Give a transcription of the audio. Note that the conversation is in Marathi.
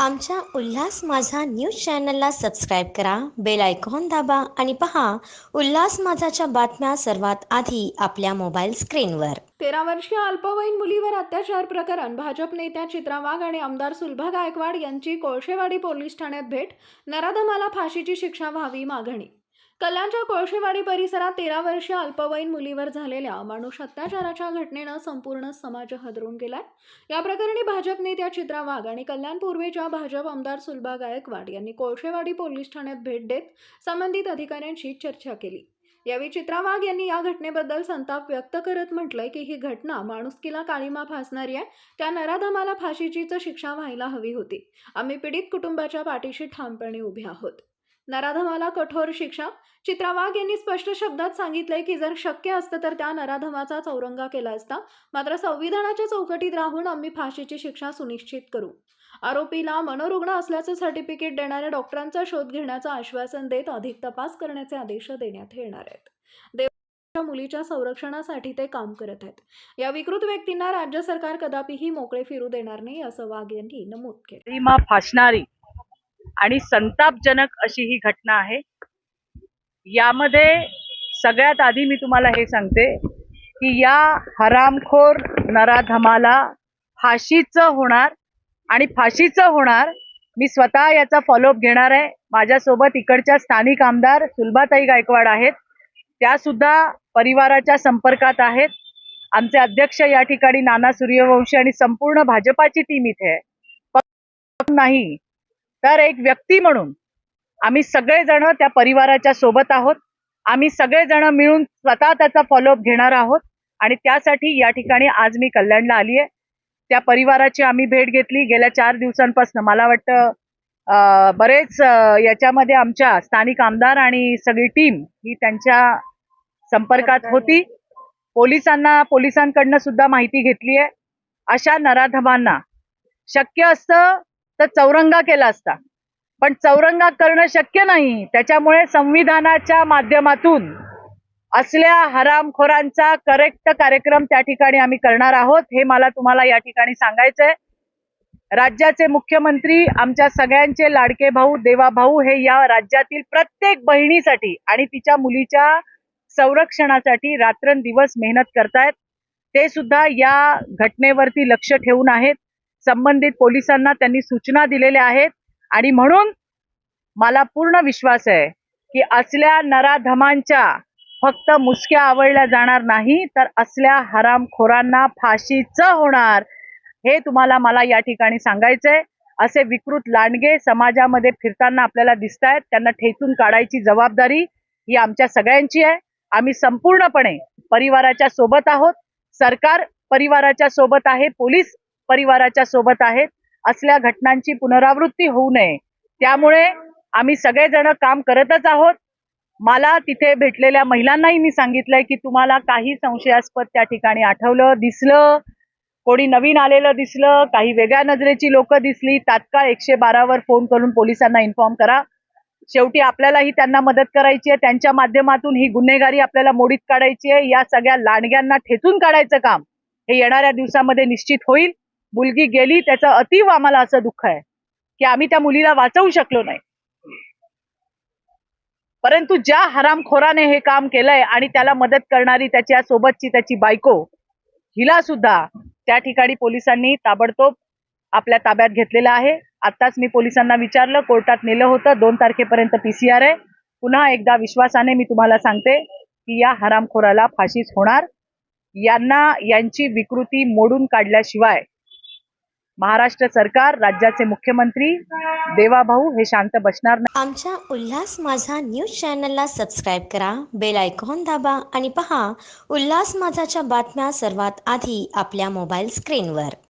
आमच्या उल्हास माझा न्यूज चॅनलला सबस्क्राईब करा बेल आयकॉन दाबा आणि पहा उल्हास माझाच्या बातम्या सर्वात आधी आपल्या मोबाईल स्क्रीनवर. तेरा वर्षीय अल्पवयीन मुलीवर अत्याचार प्रकरण भाजप नेत्या चित्रा वाघ आणि आमदार सुलभा गायकवाड यांची कोळशेवाडी पोलीस ठाण्यात भेट नराधमाला फाशीची शिक्षा व्हावी मागणी कल्याणच्या कोळशेवाडी परिसरात तेरा वर्षीय अल्पवयीन मुलीवर झालेल्या मानुष अत्याचाराच्या घटनेनं संपूर्ण समाज हदरून गेलाय. या प्रकरणी भाजप नेत्या चित्रा वाघ आणि कल्याण पूर्वेच्या भाजप आमदार सुलभा गायकवाड यांनी कोळशेवाडी पोलीस ठाण्यात भेट देत संबंधित अधिकाऱ्यांशी चर्चा केली. यावेळी चित्रा वाघ यांनी या घटनेबद्दल संताप व्यक्त करत म्हटलंय की ही घटना माणुसकीला काळीमा फासणारी आहे. त्या नराधमाला फाशीचीच शिक्षा व्हायला हवी होती. आम्ही पीडित कुटुंबाच्या पाठीशी ठामपणे उभे आहोत. नराधमाला कठोर शिक्षा. चित्रा वाघ यांनी स्पष्ट शब्दात सांगितलंय की जर शक्य असतं तर त्या नराधमाचा चौरंगा केला असता. मात्र संविधानाच्या चौकटीत राहून आम्ही फाशीची शिक्षा सुनिश्चित करू. आरोपीला मनोरुग्ण असल्याचं सर्टिफिकेट देणाऱ्या डॉक्टरांचा शोध घेण्याचं आश्वासन देत अधिक तपास करण्याचे आदेश देण्यात येणार आहेत. देवाच्या मुलीच्या संरक्षणासाठी ते काम करत आहेत. या विकृत व्यक्तींना राज्य सरकार कदापिही मोकळे फिरू देणार नाही असं वाघ यांनी नमूद केलं. फासणारी. आणि संतापजनक अशी ही घटना आहे. यामध्ये सगळ्यात आधी मी तुम्हाला हे सांगते की या हरामखोर नराधमाला फाशीचं होणार आणि फाशीचं होणार मी स्वतः याचा फॉलोअप घेणार आहे. माझ्यासोबत इकडच्या स्थानिक आमदार सुलभाताई गायकवाड आहेत. त्या सुद्धा परिवाराच्या संपर्कात आहेत. आमचे अध्यक्ष या ठिकाणी नाना सूर्यवंशी आणि संपूर्ण भाजपाची टीम इथे आहे. नाही तर एक व्यक्ती म्हणून आम्ही सगळेजण त्या परिवाराच्या सोबत आहोत. आम्ही सगळेजण मिळून स्वतः त्याचा फॉलोअप घेणार आहोत. आणि त्यासाठी या ठिकाणी आज मी कल्याणला आली आहे. त्या परिवाराची आम्ही भेट घेतली. गेल्या चार दिवसांपासून मला वाटतं बरेच याच्यामध्ये आमच्या स्थानिक आमदार आणि सगळी टीम ही त्यांच्या संपर्कात होती. पोलिसांना पोलिसांकडनं सुद्धा माहिती घेतली आहे. अशा नराधमांना शक्य असतं तर चौरंगा केला असता. पण चौरंगा करणं शक्य नाही. त्याच्यामुळे संविधानाच्या माध्यमातून असल्या हरामखोरांचा करेक्ट कार्यक्रम त्या ठिकाणी आम्ही करणार आहोत हे मला तुम्हाला या ठिकाणी सांगायचंय. राज्याचे मुख्यमंत्री आमच्या सगळ्यांचे लाडके भाऊ देवा भाऊ हे या राज्यातील प्रत्येक बहिणीसाठी आणि तिच्या मुलीच्या संरक्षणासाठी रात्रंदिवस मेहनत करतायत. ते सुद्धा या घटनेवरती लक्ष ठेवून आहेत. संबंधित पोलिसांना त्यांनी सूचना दिलेल्या आहेत. आणि म्हणून मला पूर्ण विश्वास आहे की असल्या नराधमांच्या फक्त मुसक्या आवडल्या जाणार नाही तर असल्या हरामखोरांना फाशीचं होणार. हे तुम्हाला मला या ठिकाणी सांगायचंय. असे विकृत लांडगे समाजामध्ये फिरताना आपल्याला दिसत आहेत त्यांना ठेचून काढायची जबाबदारी ही आमच्या सगळ्यांची आहे. आम्ही संपूर्णपणे परिवाराच्या सोबत आहोत. सरकार परिवाराच्या सोबत आहे. पोलीस परिवाराच्या सोबत आहेत. असल्या घटनांची पुनरावृत्ती होऊ नये. त्यामुळे आम्ही सगळेजण काम करतच आहोत. मला तिथे भेटलेल्या महिलांनाही मी सांगितलंय की तुम्हाला काही संशयास्पद त्या ठिकाणी आठवलं दिसलं. कोणी नवीन आलेलं दिसलं काही वेगळ्या नजरेची लोक दिसली. तात्काळ एकशे बारावर फोन करून पोलिसांना इन्फॉर्म करा. शेवटी आपल्यालाही त्यांना मदत करायची आहे. त्यांच्या माध्यमातून ही गुन्हेगारी आपल्याला मोडीत काढायची आहे. या सगळ्या लांडग्यांना ठेचून काढायचं काम हे येणाऱ्या दिवसामध्ये निश्चित होईल. मुलगी गेली त्याचं अतीव आम्हाला असं दुःख आहे की आम्ही त्या मुलीला वाचवू शकलो नाही. परंतु ज्या हरामखोराने हे काम केलंय आणि त्याला मदत करणारी त्याच्या सोबतची त्याची बायको हिला सुद्धा त्या ठिकाणी पोलिसांनी ताबडतोब आपल्या ताब्यात घेतलेलं आहे. आताच मी पोलिसांना विचारलं कोर्टात नेलं होतं दोन तारखेपर्यंत पीसीआर आहे. पुन्हा एकदा विश्वासाने मी तुम्हाला सांगते की या हरामखोराला फाशीच होणार. यांना यांची विकृती मोडून काढल्याशिवाय महाराष्ट्र सरकार राज्याचे मुख्यमंत्री देवाभाऊ हे शांत बसणार नाही. आमच्या उल्हास माझा न्यूज चॅनलला सबस्क्राईब करा बेल आयकॉन दाबा आणि पहा उल्हास माझाच्या बातम्या सर्वात आधी आपल्या मोबाईल स्क्रीनवर.